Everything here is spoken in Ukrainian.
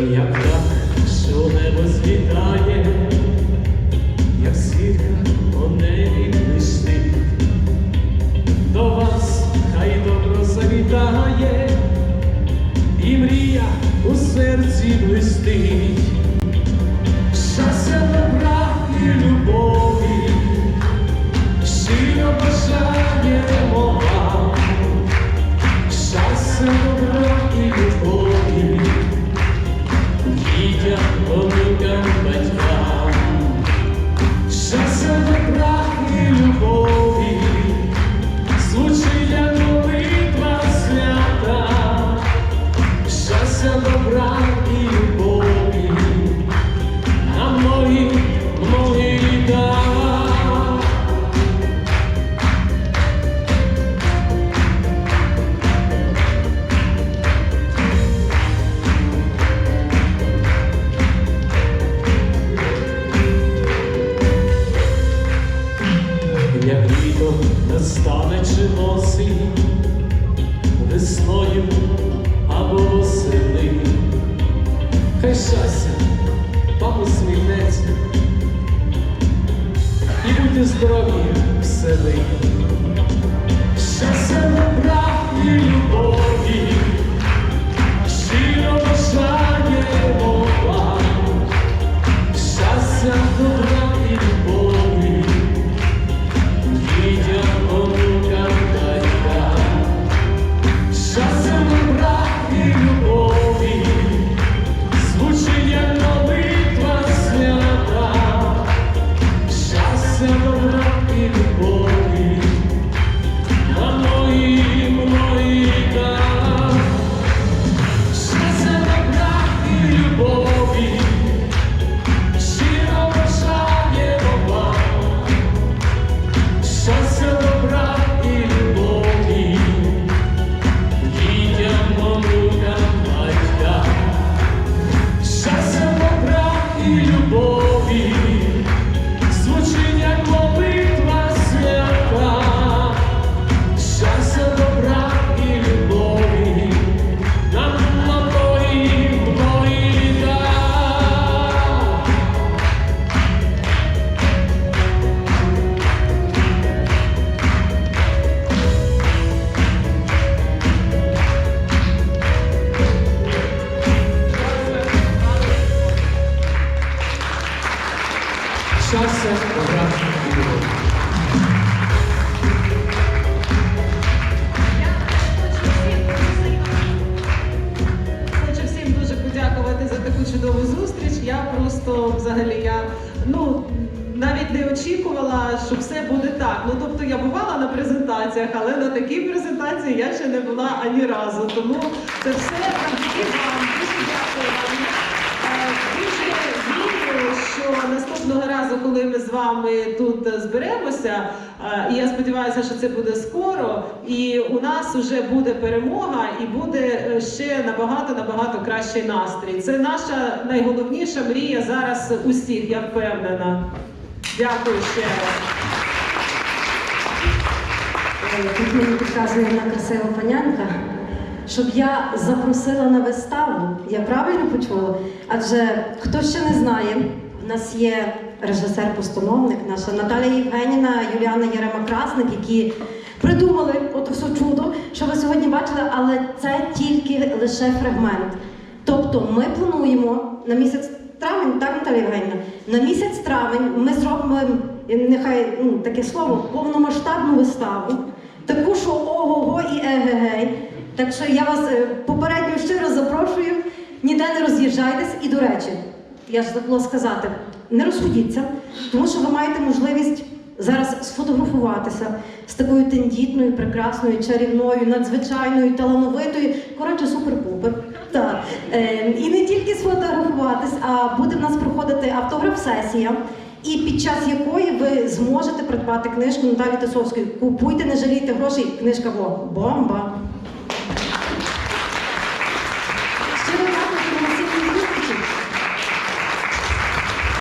як так, що небо світає, як світка по небі блистить. до вас хай добро завітає, і мрія у серці блистить. Літо настане чи осінь, весною або восени. Хай щастя Любові. Хочу всім дуже подякувати за таку чудову зустріч. Я просто взагалі я ну навіть не очікувала, що все буде так. Ну тобто я бувала на презентаціях, але на такій презентації я ще не була ані разу. Тому це все завдяки вам. Дуже дякую вам. Дуже що наступного разу, коли ми з вами тут зберемося, е, і я сподіваюся, що це буде скоро, і у нас вже буде перемога, і буде е, ще набагато набагато кращий настрій. Це наша найголовніша мрія зараз усіх, я впевнена. Дякую ще раз. Тут мені підказує одна красива панянка, щоб я запросила на виставу. Я правильно почула? Адже хто ще не знає, в нас є режисер-постановник, наша Наталія Євгеніна, Юліана Єрема-Красник, які придумали ото все чудо, що ви сьогодні бачили, але це тільки лише фрагмент. Тобто ми плануємо на місяць травень, так, Наталія Євгенівна? На місяць травень ми зробимо, нехай ну, таке слово, повномасштабну виставу. Таку, що ого-го і егегей. Так що я вас е, попередньо щиро запрошую, ніде не роз'їжджайтесь. І до речі, я ж забула сказати, не розходіться, тому що ви маєте можливість зараз сфотографуватися з такою тендітною, прекрасною, чарівною, надзвичайною, талановитою. Коротше, супер-пупер. Так. Е, і не тільки сфотографуватись, а буде в нас проходити автограф-сесія. І під час якої ви зможете придбати книжку Наталі Тисовської. Купуйте, не жалійте грошей. Книжка во бомба.